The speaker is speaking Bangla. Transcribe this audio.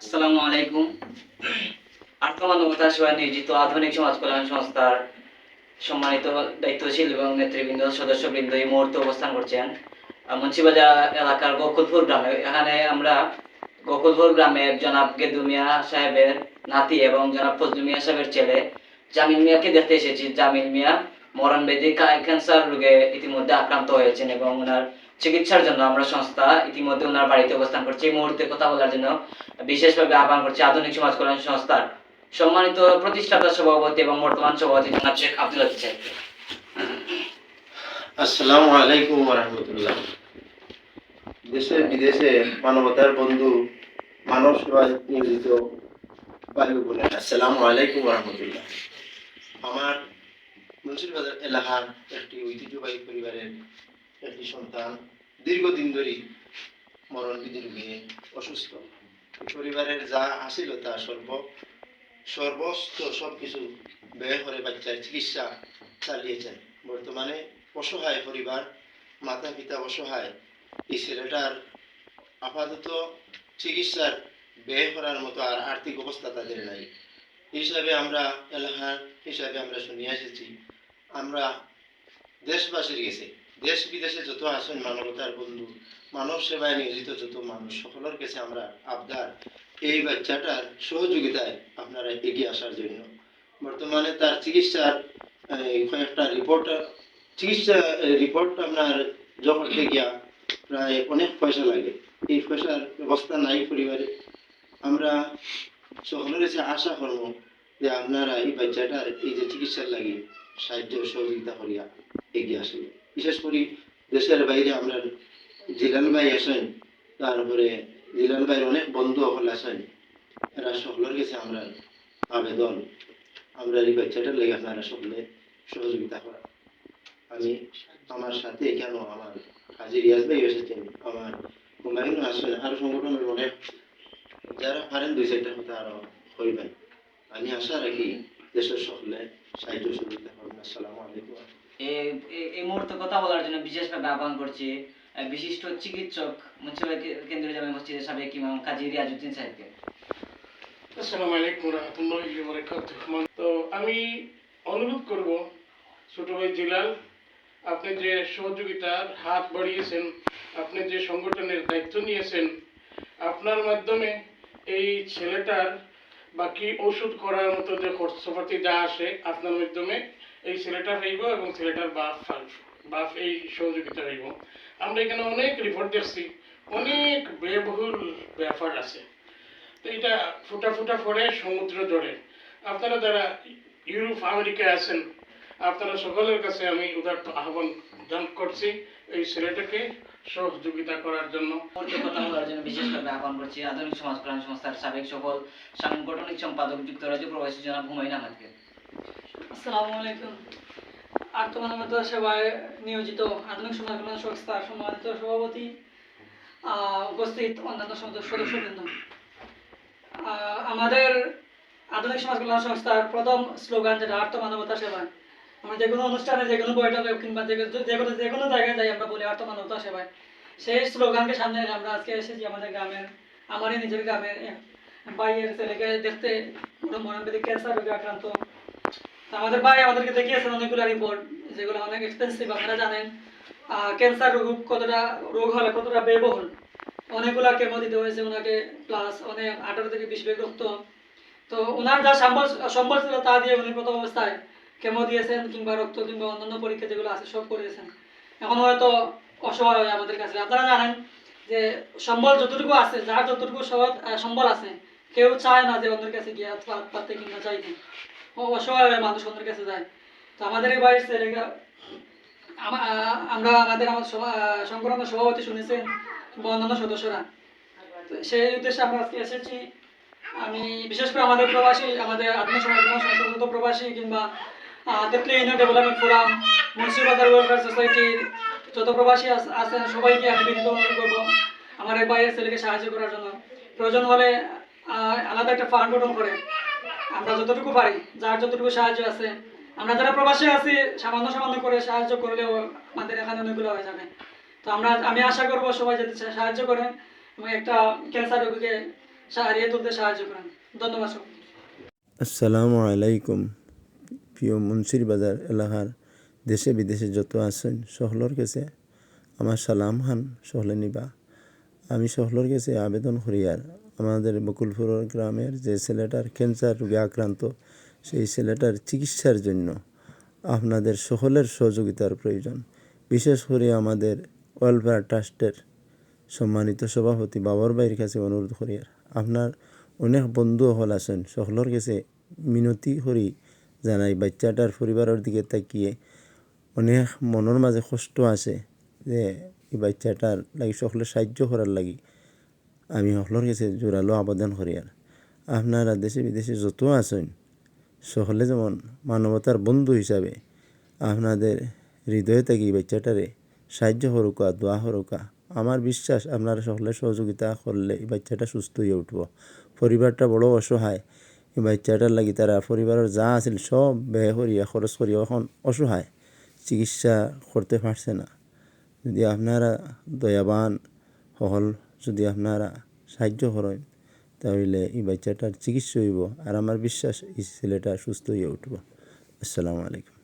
আসসালামু আলাইকুম। সেবায় নিয়োজিত আধুনিক সমাজ কল্যাণ সংস্থার সম্মানিত দায়িত্বশীল এবং নেতৃবৃন্দ, সদস্যবৃন্দ এই মুহূর্তে অবস্থান করছেন মুন্সিবাজার এলাকার গ্রামে। এখানে আমরা গোকুলপুর গ্রামের জনাব গেদু মিয়া সাহেবের নাতি এবং জনাব ফজলু মিয়া সাহেবের ছেলে জামিল মিয়াকে দেখতে এসেছি। জামিল মিয়া মরণ ব্যাধি ক্যান্সার রোগে ইতিমধ্যে আক্রান্ত হয়েছেন এবং ওনার চিকিৎসার জন্য আমরা সংস্থা ইতিমধ্যে ওনার বাড়িতে অবস্থান করছি। এই মুহূর্তে কথা বলার জন্য বিশেষভাবে আহ্বান করছি আধুনিক সমাজ কল্যাণ সংস্থার সম্মানিত প্রতিষ্ঠাতা সভাপতি এবং বর্তমান সভাপতি জনাব শেখ আব্দুল আসসালামু আলাইকুম রহমতুল্লাহ। দেশে বিদেশে মানবতার বন্ধু, মানব নিয়োজিত বায়ু আলাইকুম রহমতুল্লাহ। আমার এলাকার একটি ঐতিহ্যবাহী পরিবারের একটি সন্তান দীর্ঘদিন ধরে মরণ বিধি রোগে অসুস্থ পরিবারের যা আসিল তা সর্ব, সর্বস্ত সব কিছু ব্যয় করে বাচ্চার চিকিৎসা চালিয়েছেন বর্তমানে অসহায় পরিবার মাতা পিতা অসহায়। এই ছেলেটার আপাতত চিকিৎসার ব্যয় করার মতো আর আর্থিক অবস্থা তাদের নাই। হিসাবে আমরা এলাকার হিসাবে আমরা শুনিয়ে এসেছি, আমরা দেশবাসীর গেছে দেশ বিদেশে যত আছেন মানবতার বন্ধু, মানব সেবায় নিয়োজিত যত মানুষ, সকলের কাছে আমরা আবদার। এই বাচ্চাটার সহযোগিতায় আপনারা এগিয়ে আসার জন্য। বর্তমানে তার চিকিৎসার কয়েকটা রিপোর্ট চিকিৎসা রিপোর্ট আপনার যখন গিয়া প্রায় অনেক পয়সা লাগে। এই পয়সার ব্যবস্থা নাই পরিবারে। আমরা সকলের কাছে আশা করব যে আপনারা এই বাচ্চাটার এই যে চিকিৎসার লাগে সাহায্য সহযোগিতা করিয়া এগিয়ে আসেন। বিশেষ করে দেশের বাইরে আমরা জিলাল ভাই আসেন, তারপরে জিলাল ভাইয়ের অনেক বন্ধু সকল আসেন, এরা সকলের কাছে আমরা আবেদন। আমরা এই বাচ্চাটার লেগে আপনারা সকলে সহযোগিতা করা আমি আমার সাথে কেন আমার কাজী রিয়াজ ভাই এসেছেন, আমার হুমায়ুন আসেন, আরও সংগঠনের অনেক যারা পারেন দুই চারটা কথা আরও হইবেন। আমি আশা রাখি দেশের সকলে সাহায্য সহযোগিতা করবেন। আসসালামু আলাইকুম। এই- মুহূর্তে কথা বলার জন্য বিশেষভাবে আহ্বান করছি বিশিষ্ট চিকিৎসক মুন্সিবাজার কেন্দ্রীয় জামে মসজিদের সাবেক ইমাম কাজী রিয়াজউদ্দিন সাহেবকে। আসসালামু আলাইকুম রহমতুল্লাহি ওয়া বারাকাতুহু। তো আমি অনুরোধ করব ছোট ভাই জিলাল, আপনি যে সহযোগিতার হাত বাড়িয়েছেন, আপনি যে সংগঠনের দায়িত্ব নিয়েছেন, আপনার মাধ্যমে এই ছেলেটার বাকি ওষুধ করার মতো যে খরচপাতি যা আসে আপনার মাধ্যমে এই ছেলেটা হইব এবং ছেলেটার বাপ বাপ এই সহযোগিতা হইব। আমরা এখানে অনেক রিপোর্ট দেখছি, অনেক ব্যয়বহুল ব্যাপার আছে। তো এটা ফুটা ফুটা পড়ে, সমুদ্র জড়ে আপনারা যারা ইউরোপ, আমেরিকায় আছেন, আপনারা সকলের কাছে আমি উদার আহ্বান করছি এই ছেলেটাকে সহযোগিতা করার জন্য। বলার বিশেষভাবে আহ্বান করছি। আধুনিক সমাজ কল্যাণ সংস্থার সাবেক সফল সাংগঠনিক সম্পাদক যুক্তরাজ্য প্রবাসী জনাব হুমায়ুন আহমেদকে। আসসালামু আমাদের আধুনিক সমাজ কল্যাণ সংস্থার প্রথম স্লোগান যেটা আত্মমানবতা সেবায় আমরা যে কোনো অনুষ্ঠানে, যে কোনো বৈঠকে কিংবা যে কোনো- যে কোনো জায়গায় যাই আমরা বলি আত্মমানবতা সেবায় সেই স্লোগানকে সামনে রেখে আমরা আজকে এসেছি আমাদের গ্রামের, আমারই নিজের গ্রামের এক ভাইয়ের ছেলেকে দেখতে পুরো মরণবেদী ক্যান্সার রোগে আক্রান্ত। আমাদের ভাই আমাদেরকে দেখিয়েছেন অনেকগুলো রিপোর্ট যেগুলো অনেক এক্সপেন্সিভ আপনারা জানেন। ক্যান্সার রোগ কতটা, রোগ হলে কতটা ব্যয়বহুল? অনেকগুলা কেমো দিতে হয়েছে ওনাকে প্লাস অনেক আঠারো থেকে বিশ বেগ রক্ত। তো ওনার যা সম্বল সম্বল ছিল তা দিয়ে উনি প্রথম অবস্থায় কেমো দিয়েছেন কিংবা রক্ত কিংবা অন্যান্য পরীক্ষা যেগুলো আছে সব করিয়েছেন। এখন হয়তো অসহায় হয় আমাদের কাছে। আপনারা জানেন যে সম্বল যতটুকু আছে, যার যতটুকু সম্বল আছে, কেউ চায় না যে অন্যের কাছে গিয়ে হাত পা- পাততে কিংবা চাইতে। অসহায় হয়ে মানুষ অন্যের কাছে যায়। তো আমাদের এই ছেলেরা আমরা আমাদের আমার আহ, সভাপতি শুনেছেন অন্যান্য সদস্যরা। তো সেই উদ্দেশ্যে আমরা আজকে এসেছি। আমি বিশেষ করে আমাদের প্রবাসী আমাদের আত্মসমাজ প্রবাসী কিংবা ডেভেলপমেন্ট ফোরাম মুন্সিবাজার ওয়েলফেয়ার সোসাইটির যত প্রবাসী আছেন সবাইকে আমি বিনীত অনুরোধ করব আমার এই বাইরের ছেলেকে সাহায্য করার জন্য। প্রয়োজন হলে আলাদা একটা ফান্ড গঠন করে। আমরা যতটুকু পারি, যার যতটুকু সাহায্য আছে। আমরা যারা প্রবাসী আছি, সামান্য সামান্য করে সাহায্য করলেও আমাদের এখানে অনেকগুলো হয়ে যাবে। তো আমরা, আমি আশা করব সবাই যাতে সাহায্য করেন এবং একটা ক্যান্সার রোগীকে সারিয়ে তুলতে সাহায্য করেন। ধন্যবাদ সকলকে আসসালামু আলাইকুম। প্রিয় মুন্সির বাজার এলাকার দেশে বিদেশে যত আছেন, সকলের কাছে আমার সালাম হান সহলে নিবা। আমি সকলের কাছে আবেদন করি আর আমাদের বকুলপুর গ্রামের যে ছেলেটার ক্যান্সার রোগে আক্রান্ত, সেই ছেলেটার চিকিৎসার জন্য আপনাদের সকলের সহযোগিতার প্রয়োজন। বিশেষ করে আমাদের ওয়েলফেয়ার ট্রাস্টের সম্মানিত সভাপতি বাবর ভাইয়ের কাছে অনুরোধ করি, আপনার অনেক বন্ধু হল আছেন, সকলের কাছে মিনতি করি জানাই, বাচ্চাটার পরিবারের দিকে তাকিয়ে অনেক মনের মাঝে কষ্ট আছে যে এই বাচ্চাটার লাগি সকলে সাহায্য করার লাগি। আমি সকলের কাছে জোরালো আবেদন করি আর। আপনারা দেশে বিদেশে যত আছেন, সকলে যেমন মানবতার বন্ধু হিসাবে আপনাদের হৃদয়ে থাকি বাচ্চাটারে সাহায্য করুকা, দোয়া করুকা, আমার বিশ্বাস আপনারা সকলে সহযোগিতা করলে এই বাচ্চাটা সুস্থ হয়ে উঠব। পরিবারটা বড় অসহায়, এই বাচ্চাটার লাগি তারা পরিবারের যা আছিল সব ব্যয় করিয়া, খরচ করিয়া এখন অসহায়, চিকিৎসা করতে পারছে না। যদি আপনারা দয়াবান হল যদি আপনারা সাহায্য করেন, তাহলে এই বাচ্চাটার চিকিৎসা হইব আর আমার বিশ্বাস এই ছেলেটা সুস্থ হয়ে উঠব। আসসালামু আলাইকুম।